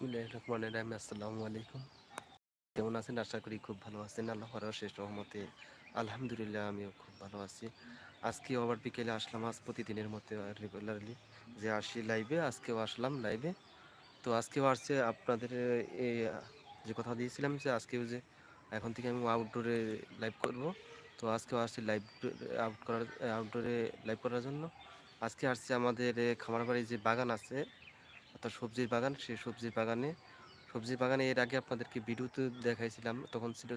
বিসমিল্লাহ রহমান রাহিম। আসসালামু আলাইকুম কেমন আছেন? আশা করি খুব ভালো আছেন। আল্লাহর শেষ রহমতে আলহামদুলিল্লাহ আমিও খুব ভালো আছি। আজকে আবার বিকেলে আসলাম, আজ প্রতিদিনের মতো রেগুলারলি যে আসি লাইভে আজকেও আসলাম লাইভে তো আজকেও আসছে আপনাদের এই যে কথা দিয়েছিলাম যে আজকেও যে এখন থেকে আমি আউটডোরে লাইভ করব। তো আজকেও আসছি লাইভ আউট করার আউটডোরে লাইভ করার জন্য। আজকে আসছি আমাদের খামার বাড়ির যে বাগান আছে অর্থাৎ সবজির বাগান, সেই সবজির বাগানে সবজির বাগানে এর আগে আপনাদেরকে ভিডিওতে দেখাইছিলাম, তখন ছিল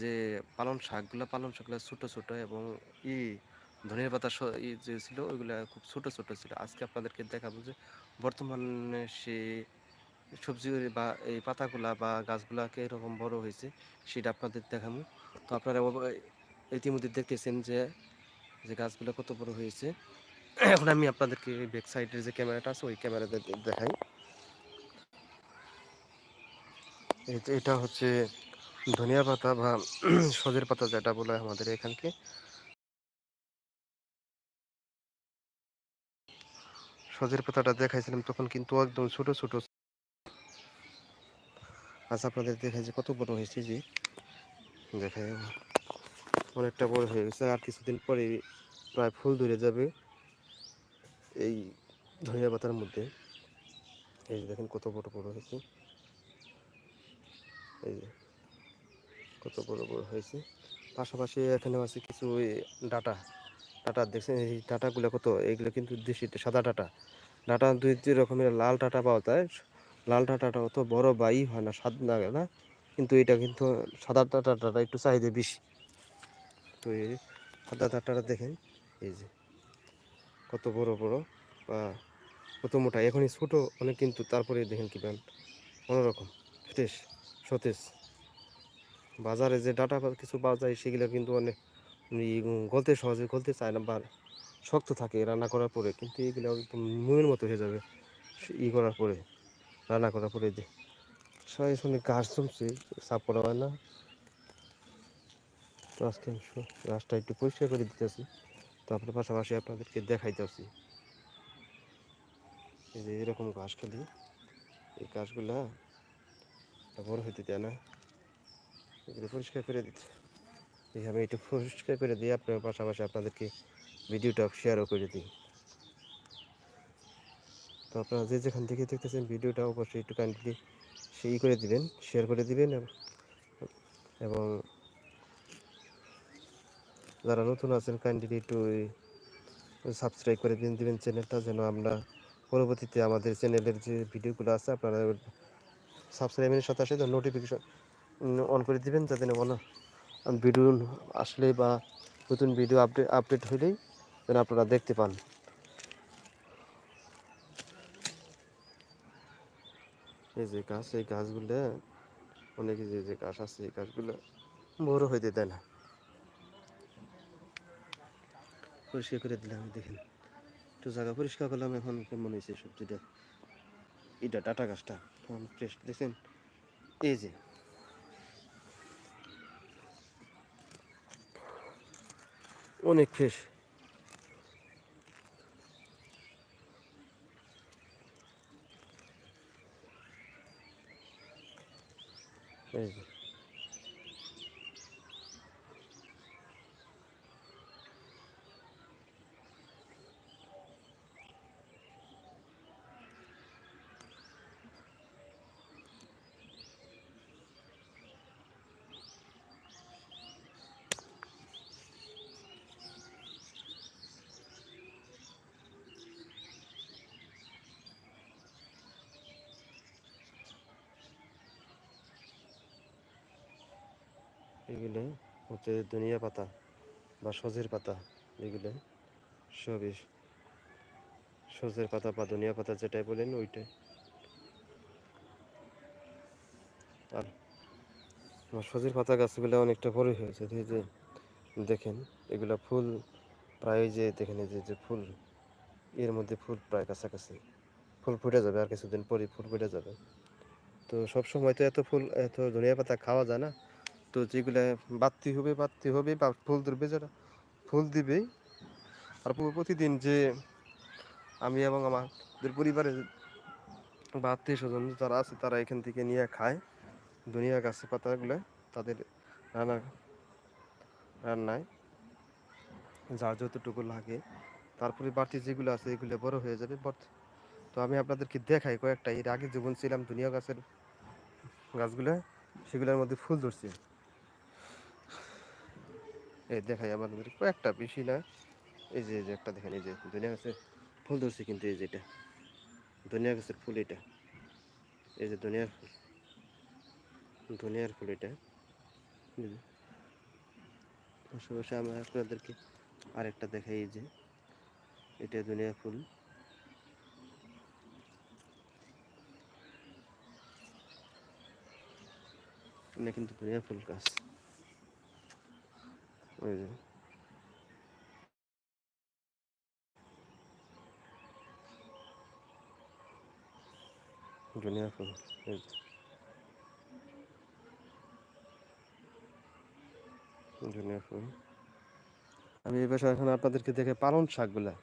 যে পালন শাকগুলো পালন শাকগুলো ছোটো ছোটো এবং ই ধনিয়া পাতা ই যে ছিল, ওইগুলো খুব ছোটো ছোটো ছিল। আজকে আপনাদেরকে দেখাবো যে বর্তমানে সে সবজি বা, এই পাতাগুলা বা গাছগুলাকে এরকম বড় হয়েছে, সেটা আপনাদের দেখাবো। তো আপনারা ইতিমধ্যে দেখতেছেন যে যে গাছগুলো কত বড় হয়েছে। এখন আমি আপনাদেরকে ব্যাক সাইডের যে ক্যামেরাটা আছে, ওই ক্যামেরাতে দেখাই। এটা হচ্ছে ধনিয়া পাতা বা সজের পাতা যেটা বলে আমাদের এখানকে। সজের পাতাটা দেখাইছিলাম তখন কিন্তু একদম ছোট ছোট। আজ আপনাদের দেখাই যে কত বড় হয়েছে যে। দেখাই। অনেকটা বড় হয়ে গেছে, আর কিছুদিন পরে প্রায় ফুল ধরে যাবে। এই ধনিয়া পাতার মধ্যে, এই যে দেখেন কত বড় বড় হয়েছে। এই যে কত বড় বড় হয়েছে। পাশাপাশি এখানে আছে কিছু ওই ডাটা। ডাটা দেখছেন, এই ডাটাগুলো কত? এইগুলো কিন্তু দেশি সাদা ডাটা। ডাটা দুই দুই রকমের, লাল ডাটা পাওয়া যায়। লাল ডাটাটা অত বড় বাই হয় না, স্বাদ লাগে না। কিন্তু এটা কিন্তু সাদা ডাটাটা একটু চাহিদা বেশি। তো এই সাদা ডাটাটা দেখেন, এই যে কত বড় বড়? বা কত মোটা? এখনই ছোটো অনেক কিন্তু তারপরে দেখেন কি পান অন্যরকম। ফ্রেশ, সতেজ। বাজারে যে ডাটা কিছু পাওয়া যায়, সেগুলো কিন্তু অনেক গলতে সহজে, গলতে চায় না বা শক্ত থাকে রান্না করার পরে। কিন্তু এগুলো একদম মুয়ের মতো হয়ে যাবে ই করার পরে, রান্না করার পরে যে। সবাই শুনে ঘাস জমছে সাফ করা হয় না। আজকে একটু পরিষ্কার করে দিতেছি। তারপরে পাশাপাশি আপনাদেরকে দেখাইতেছি। এই যে এরকম ঘাস খালি, এই ঘাসগুলা বড় হইতে দেয় না। এগুলো পরিষ্কার করে দিতে। এইভাবে একটু পরিষ্কার করে দিয়ে আপনার পাশাপাশি আপনাদেরকে ভিডিওটা শেয়ারও করে দিই। তো আপনারা যে যেখান থেকে দেখতেছেন ভিডিওটা অবশ্যই একটু কাইন্ডলি সেই করে দিবেন শেয়ার করে দিবেন এবং যারা নতুন আছেন কাইন্ডলি একটু সাবস্ক্রাইব করে দিন, দিবেন চ্যানেলটা যেন আমরা পরবর্তীতে আমাদের চ্যানেলের যে ভিডিওগুলো আছে, আপনারা সাবস্ক্রাইবের সাথে সাথে নোটিফিকেশন অন করে দিবেন, যাতে ভিডিও আসলে বা নতুন ভিডিও আপডেট আপডেট হলেই যেন আপনারা দেখতে পান। এই যে গাছ, এই গাছগুলো, অনেক যে যে গাছ আছে, এই গাছগুলো বড় হইতে দেয় না। পরিষ্কার করে দিলাম দেখেন। একটু জায়গা পরিষ্কার করলাম, এখন কেমন হয়েছে সবজিটা এটা ডাটা গাছটা। ফ্রেশ দেখছেন? এই যে। অনেক ফ্রেশ এই যে। এগুলো হচ্ছে ধনিয়া পাতা বা সজের পাতা, এগুলো সবই সজের পাতা বা ধনিয়া পাতা যেটাই বলেন ওইটাই। আর আমার সজের পাতা গাছগুলো অনেকটা বড় হয়েছে, এই যে দেখেন, এগুলা ফুল প্রায় যে দেখেন এই যে ফুল, এর মধ্যে ফুল প্রায় কাছাকাছি। ফুল ফুটে যাবে আর কিছুদিন পরে ফুল ফুটে যাবে। তো সব সময় তো এত ফুল, এত ধনিয়া পাতা খাওয়া যায় না। তো যেগুলো বাড়তি হবে বাড়তি হবে বা ফুল ধরবে, যারা ফুল দিবেই আর পুরো প্রতিদিন যে আমি এবং আমাদের পরিবারের বা আত্মীয় স্বজন যারা আছে, তারা এখান থেকে নিয়ে খায়। দুনিয়া গাছের পাতাগুলো তাদের রান্না, রান্নায় যার যতটুকু লাগে। তারপরে বাড়তি যেগুলো আছে, এগুলো বড় হয়ে যাবে। তো আমি আপনাদেরকে দেখাই কয়েকটা। এর আগে জীবন ছিলাম দুনিয়া গাছের গাছগুলো, সেগুলোর মধ্যে ফুল ধরছে। এই দেখাই আমাদের কয়েকটা বেশি না। এই যে যে একটা দেখেন, এই যে দুনিয়া গাছের ফুল ধরছে কিন্তু এই যে এটা। দুনিয়া গাছের ফুল এটা। এই যে দুনিয়ার ফুল। দুনিয়ার ফুল এটা। পাশাপাশি আমরা আপনাদেরকে আরেকটা দেখাই, এই যে এটা দুনিয়ার ফুল। এটা কিন্তু দুনিয়ার ফুল গাছ। ওই যে। দুনিয়ার ফুল এই ফুল আমি এই বছর এখন আপনাদেরকে দেখে পালন শাকগুলা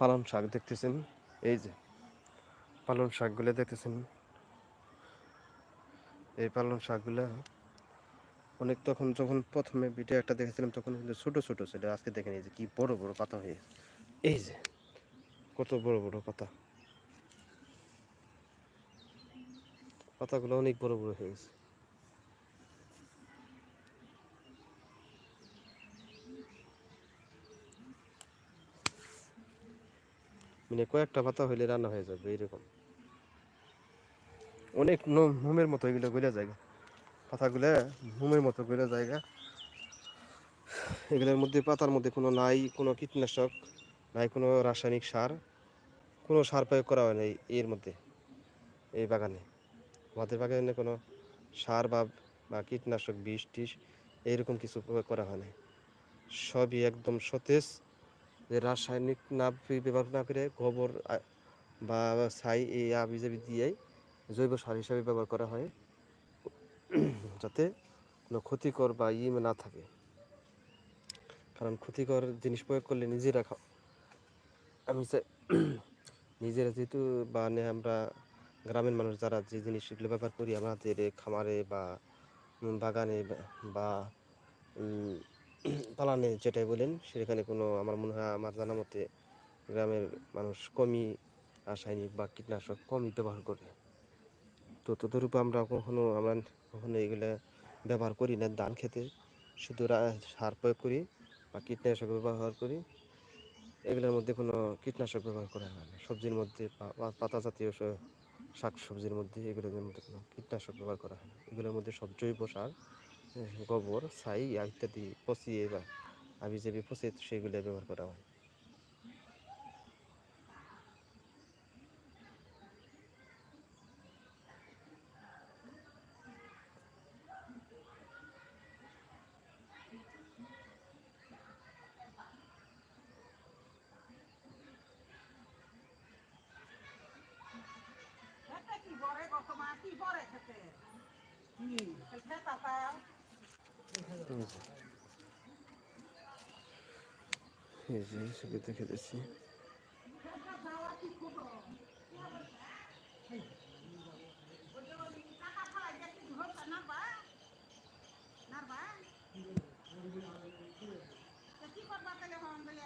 পালন শাক দেখতেছেন, এই যে। পালন শাকগুলো দেখতেছেন। এই পালন শাকগুলা অনেক তখন যখন প্রথমে ভিডিও একটা দেখেছিলাম তখন কিন্তু ছোট ছোট ছিল। আজকে দেখেন এই যে কি বড় বড় পাতা হয়ে। এই যে কত বড় বড় পাতা। পাতাগুলো অনেক বড় বড় হয়ে গেছে। মানে কয়েকটা পাতা হইলে রান্না হয়ে যাবে এইরকম অনেক ন- মোমের মতো এগুলো গলে জায়গা পাতাগুলো মোমের মতো করে জায়গা। এগুলোর মধ্যে, পাতার মধ্যে কোনো নাই, কোনো কীটনাশক নাই, কোনো রাসায়নিক সার, কোনো সার প্রয়োগ করা হয় না এই- এর মধ্যে, এই বাগানে। আমাদের বাগানে কোনো সার বা কীটনাশক, বিষ টিস এইরকম কিছু প্রয়োগ করা হয় না সবই একদম সতেজ, যে রাসায়নিক না ব্যবহার না করে গোবর বা ছাই, এই আবি জাবি দিয়েই জৈব সার হিসাবে ব্যবহার করা হয়। যাতে কোনো ক্ষতিকর বা ই না থাকে। কারণ ক্ষতিকর জিনিস প্রয়োগ করলে নিজেরা খাও। আমি নিজেরা যেহেতু বা আমরা গ্রামের মানুষ যারা যে জিনিস জিনিসগুলো ব্যবহার করি, আমাদের খামারে বা বাগানে বা পালানে যেটাই বলেন, সেখানে কোনো আমার মনে হয়, আমার জানা মতে গ্রামের মানুষ কমই রাসায়নিক বা কীটনাশক কমই ব্যবহার করে। তো তদরূপ আমরা কখনো আমরা কখনো এগুলো ব্যবহার করি না, ধান খেতে। শুধু সার প্রয়োগ করি বা কীটনাশক ব্যবহার করি। এগুলোর মধ্যে কোনো কীটনাশক ব্যবহার করা হয় না। সবজির মধ্যে পাতা জাতীয় শাক সবজির মধ্যে এগুলোর মধ্যে কোনো কীটনাশক ব্যবহার করা হয় না। এগুলোর মধ্যে সব জৈব সার গোবর, ছাই ইত্যাদি পচিয়ে বা আবি জাবি পচিয়ে সেগুলো ব্যবহার করা হয়। কি করবা তাহলে হন বলে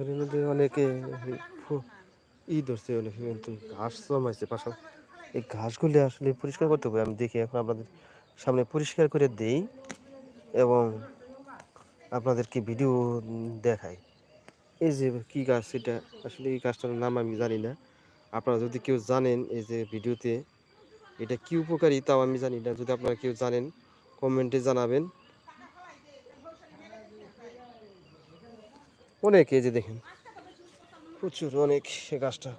এর মধ্যে অনেকে এই ই ধরছে অনেকে কিন্তু ঘাস জমাইছে পাশাপাশি। এই ঘাসগুলি আসলে পরিষ্কার করতে হবে। আমি দেখি এখন আপনাদের সামনে পরিষ্কার করে দেই এবং আপনাদেরকে ভিডিও দেখাই। এই যে কি গাছ এটা? আসলে এই গাছটার নাম আমি জানি না। আপনারা যদি কেউ জানেন এই যে ভিডিওতে, এটা কি উপকারী তাও আমি জানি না। যদি আপনারা কেউ জানেন, কমেন্টে জানাবেন। অনেক এই যে দেখেন, প্রচুর অনেক সে গাছটা।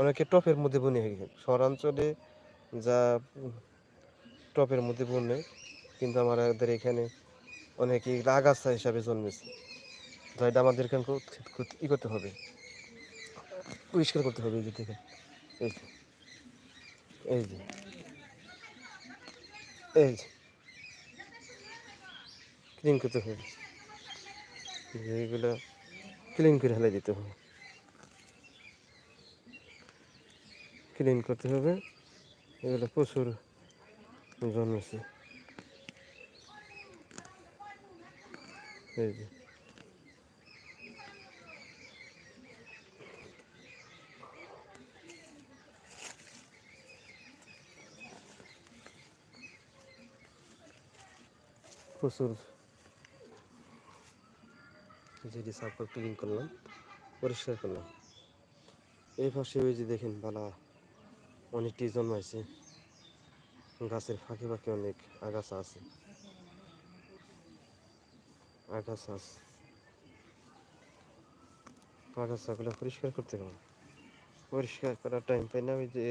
অনেকে টপের মধ্যে বনে শহরাঞ্চলে যা টপের মধ্যে বনে, কিন্তু আমাদের এখানে অনেকে আগাছা হিসাবে জন্মেছে। যেটা আমাদের এখানে ই করতে হবে, পরিষ্কার করতে হবে এই যে এই যে এই যে এই যে ক্লিন করতে হবে। এইগুলো ক্লিন করে ফেলে দিতে হবে। ক্লিন করতে হবে। এগুলো প্রচুর জন্মেছে। এই যে। প্রচুর। যেটি সাফ ক্লিন করলাম, পরিষ্কার করলাম। এই পাশে ওই যে দেখেন বালা। অনেকটি জন্মাইছে। গাছের ফাঁকে ফাঁকে অনেক আগাছা আছে। আগাছা আছে। আগাছাগুলো পরিষ্কার করতে হবে। পরিষ্কার করার টাইম পাই না ওই যে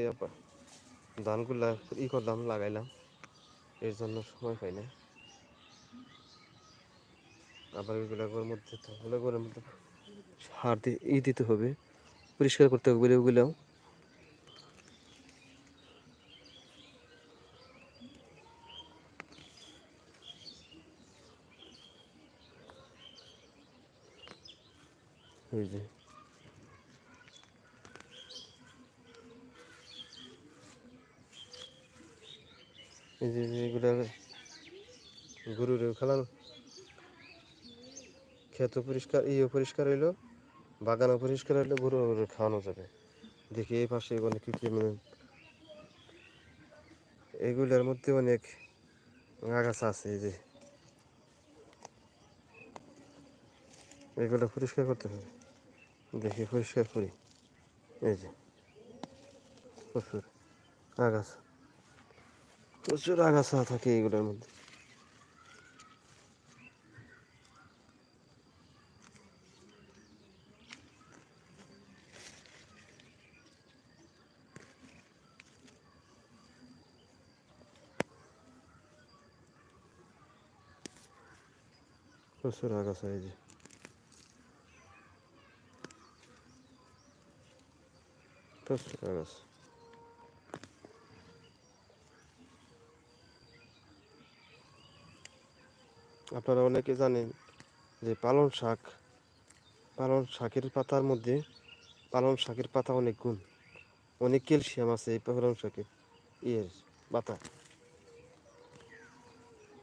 ধানগুলা ই করলাম, লাগাইলাম। এর জন্য সময় পাই না আবার ওইগুলোর মধ্যে তো ওগুলোর মধ্যে সার দিয়ে ই দিতে হবে। পরিষ্কার করতে হবে ওগুলোও। এই যে এই যে এগুলা গরুর খেলানো। ক্ষেত পরিষ্কার ইয়ে পরিষ্কার হইল, বাগানও পরিষ্কার হইলে, গরু খাওয়ানো যাবে। দেখি এই পাশে অনেক মানে এগুলোর মধ্যে অনেক আগাছা আছে, এই যে। এগুলো পরিষ্কার করতে হবে। দেখি, পরিষ্কার করি। এই যে, প্রচুর আগাছা। প্রচুর আগাছা থাকে এগুলোর মধ্যে। প্রচুর আগাছা এই যে। আপনারা অনেকে জানেন যে পালং শাক, পালং শাকের পাতার মধ্যে পালং শাকের পাতা অনেক গুণ। অনেক ক্যালসিয়াম আছে এই পালং শাকের ইয়ের পাতা।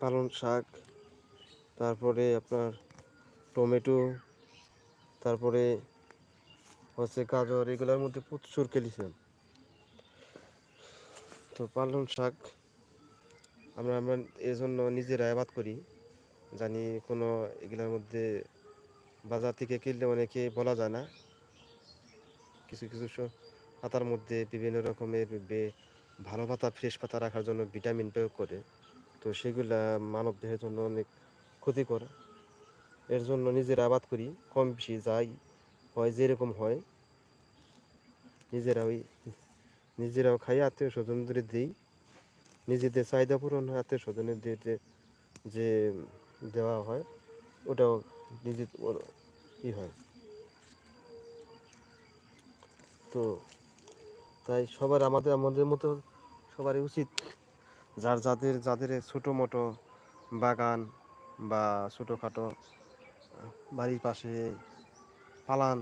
পালং শাক, তারপরে আপনার টমেটো, তারপরে হচ্ছে গাজর, এগুলোর মধ্যে প্রচুর ক্যালসিয়াম। তো পালং শাক আমরা আমরা এই জন্য নিজেরা আবাদ করি। জানি কোনো এগুলোর মধ্যে বাজার থেকে কিনলে অনেকে বলা যায় না। কিছু কিছু পাতার মধ্যে বিভিন্ন রকমের ভালো পাতা, ফ্রেশ পাতা রাখার জন্য ভিটামিন প্রয়োগ করে। তো সেগুলা মানব দেহের জন্য অনেক ক্ষতিকর। এর জন্য নিজের আবাদ করি। কম বেশি যাই হয় যেরকম হয়। নিজেরা ওই নিজেরাও খাই আত্মীয় স্বজনদের দিই। নিজেদের চাহিদা পূরণ হয় আত্মীয় স্বজনের দিয়ে যে দেওয়া হয়, ওটাও নিজে ওর- ই হয়। তো, তাই সবার আমাদের আমাদের মতো সবারই উচিত। যার যাদের যাদের ছোটো মোটো বাগান বা ছোটোখাটো বাড়ির পাশে পালান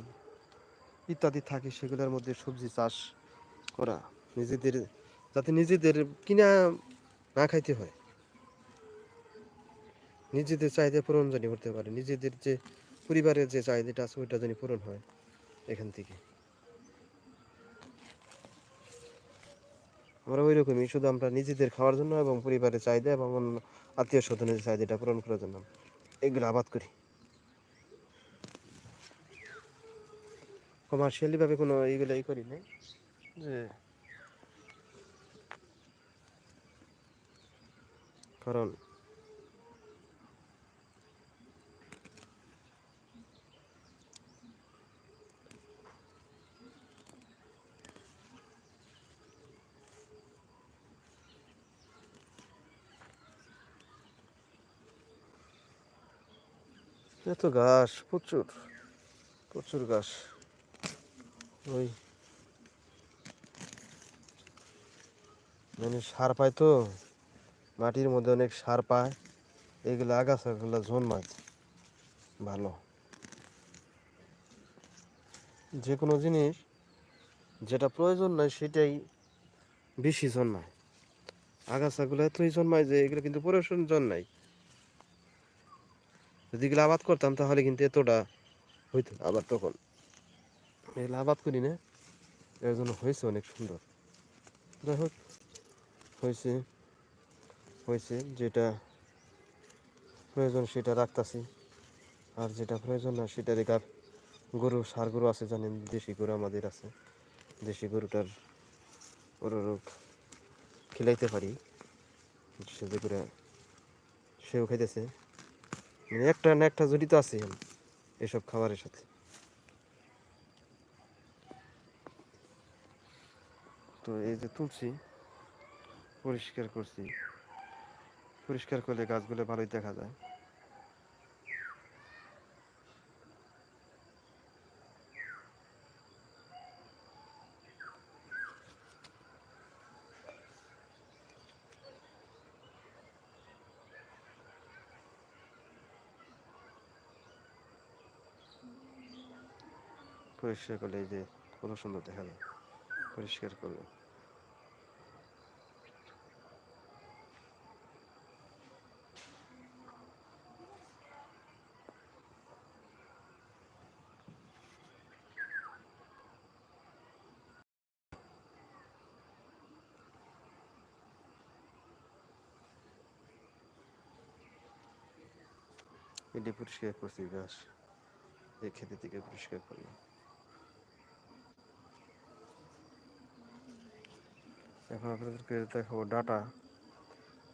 ইত্যাদি থাকে, সেগুলোর মধ্যে সবজি চাষ করা, নিজেদের, যাতে নিজেদের কিনা না খাইতে হয়। নিজেদের চাহিদা পূরণ জানি করতে পারে, নিজেদের যে পরিবারের যে চাহিদাটা আছে, ওইটা জানি পূরণ হয় এখান থেকে। আমরা ওই রকমই শুধু আমরা নিজেদের খাওয়ার জন্য এবং পরিবারের চাহিদা এবং আত্মীয় স্বজনের চাহিদাটা পূরণ করার জন্য। এগুলো আবাদ করি। কমার্শিয়ালি ভাবে কোনো এইগুলো ই করি নাই। যে কারণ এত ঘাস প্রচুর প্রচুর ঘাস। ওই মানে সার পায় তো, মাটির মধ্যে অনেক সার পায়। এগুলো আগাছাগুলো জন্মায় ভালো। যে কোনো জিনিস যেটা প্রয়োজন নয় সেটাই বেশি জন্মায় আগাছাগুলো এতই জন্মায় যে এগুলো কিন্তু প্রয়োজন নাই। যদি এগুলো আবাদ করতাম তাহলে কিন্তু এতটা হইতো আবার তখন। এগুলো আবাদ করি না, এর জন্য হয়েছে অনেক সুন্দর। যাই হোক, হয়েছে হয়েছে, যেটা প্রয়োজন সেটা রাখতাছি। আর যেটা প্রয়োজন না সেটা রেখে গরু, সার গরু আছে জানেন, দেশি গরু আমাদের আছে। দেশি গরুটার ওরোগ খেলাইতে পারি। সেজে করে সেও খাইতেছে। মানে একটা না একটা জড়িত আছে এসব খাবারের সাথে। তো এই যে তুলছি, পরিষ্কার করছি। পরিষ্কার করলে গাছগুলো ভালোই দেখা যায়। পরিষ্কার করলে এই যে কত সুন্দর দেখা যায়। পরিষ্কার করলে এটি পরিষ্কার করছি গাছ এই খেতে থেকে পরিষ্কার করলাম। এখন আপনাদেরকে দেখাবো ডাটা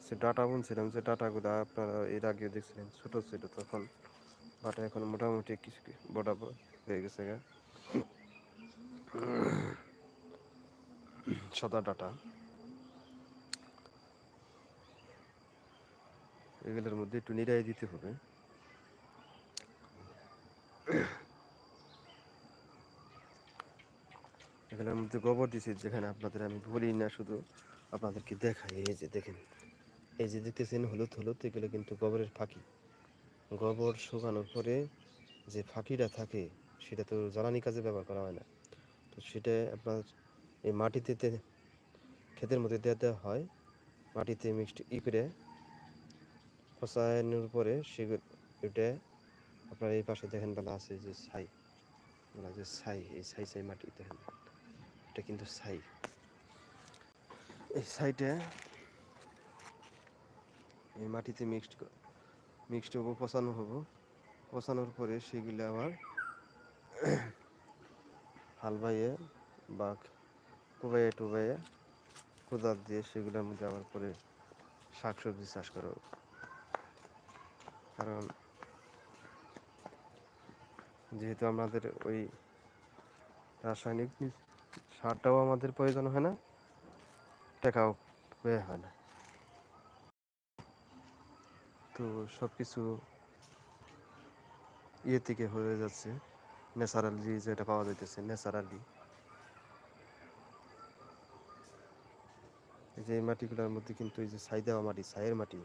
সে ডাটা বুনছিলাম যে ডাটাগুলো আপনারা এর আগে দেখছিলেন, ছোট ছিল তখন। বাটা এখন মোটামুটি কিছু বড় হয়ে গেছে গা। সাদা ডাটা এগুলোর মধ্যে একটু নিরাই দিতে হবে। এগুলোর মধ্যে গোবর দিছি, যেখানে আপনাদের আমি বলি না, শুধু আপনাদেরকে দেখাই। এই যে দেখেন, এই যে দেখতেছেন হলুদ হলুদ, এগুলো কিন্তু গোবরের ফাঁকি। গোবর শুকানোর পরে যে ফাঁকিটা থাকে, সেটা তো জ্বালানি কাজে ব্যবহার করা হয় না। তো সেটা আপনার এই মাটিতে ক্ষেতের মধ্যে দেওয়া দেওয়া হয়। মাটিতে মিক্সড ই করে পচানোর পরে এটা আপনার এই পাশে দেখেন বেলা আছে যে ছাই। যে ছাই, এই ছাই ছাই মাটি দেখেন। এটা কিন্তু সাই এই ছাইটা এই মাটিতে মিক্সড মিক্সড হব, পচানো হব পচানোর পরে সেগুলো আবার হাল বাইয়ে বা কোবাইয়ে টোবাইয়ে কোদাল দিয়ে সেগুলোর মধ্যে আবার পরে শাকসবজি চাষ করা হবে। কারণ যেহেতু আমাদের ওই রাসায়নিক সারটাও আমাদের প্রয়োজন হয় না, টাকাও ব্যয় হয় না। তো সব কিছু ইয়ে থেকে হয়ে যাচ্ছে, ন্যাচারালি যেটা পাওয়া যাইতেছে, ন্যাচারালি। এই যে মাটিগুলোর মধ্যে কিন্তু এই যে ছাই দেওয়া মাটি, ছাইয়ের মাটি,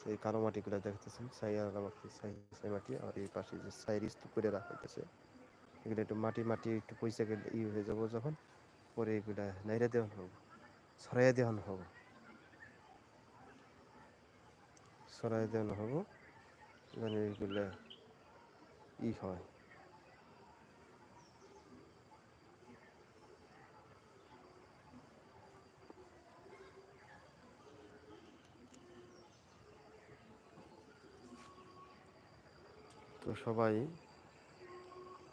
সেই কালো মাটিগুলো দেখতেছেন ছাই আর মাটি, ছাই ছাই মাটি, আর এই পাশে যে ছাইয়ের স্তূপ করে রাখা হইতেছে। এগুলো একটু মাটি মাটি একটু পয়সা গেলে ই হয়ে যাব যখন, পরে এগুলা নাইরা দেওয়ান হোক ছড়াইয়া দেওয়ান হোক ছড়াই দেওয়ানো হব, যেন এগুলা ই হয়। তো সবাই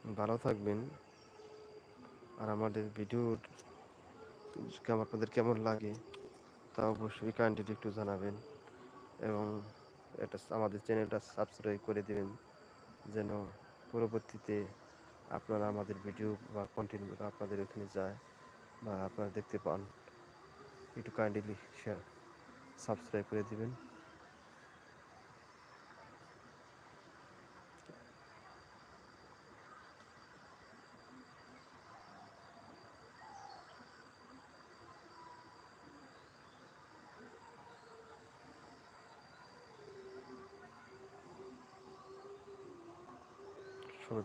ভালো থাকবেন। আর আমাদের ভিডিও আপনাদের কেমন লাগে তা অবশ্যই কাইন্ডলি একটু জানাবেন এবং এটা আমাদের চ্যানেলটা সাবস্ক্রাইব করে দিবেন যেন পরবর্তীতে আপনারা আমাদের ভিডিও বা কন্টেন্টগুলো আপনাদের ওখানে যায় বা আপনারা দেখতে পান। একটু কাইন্ডলি শেয়ার সাবস্ক্রাইব করে দিবেন সবাই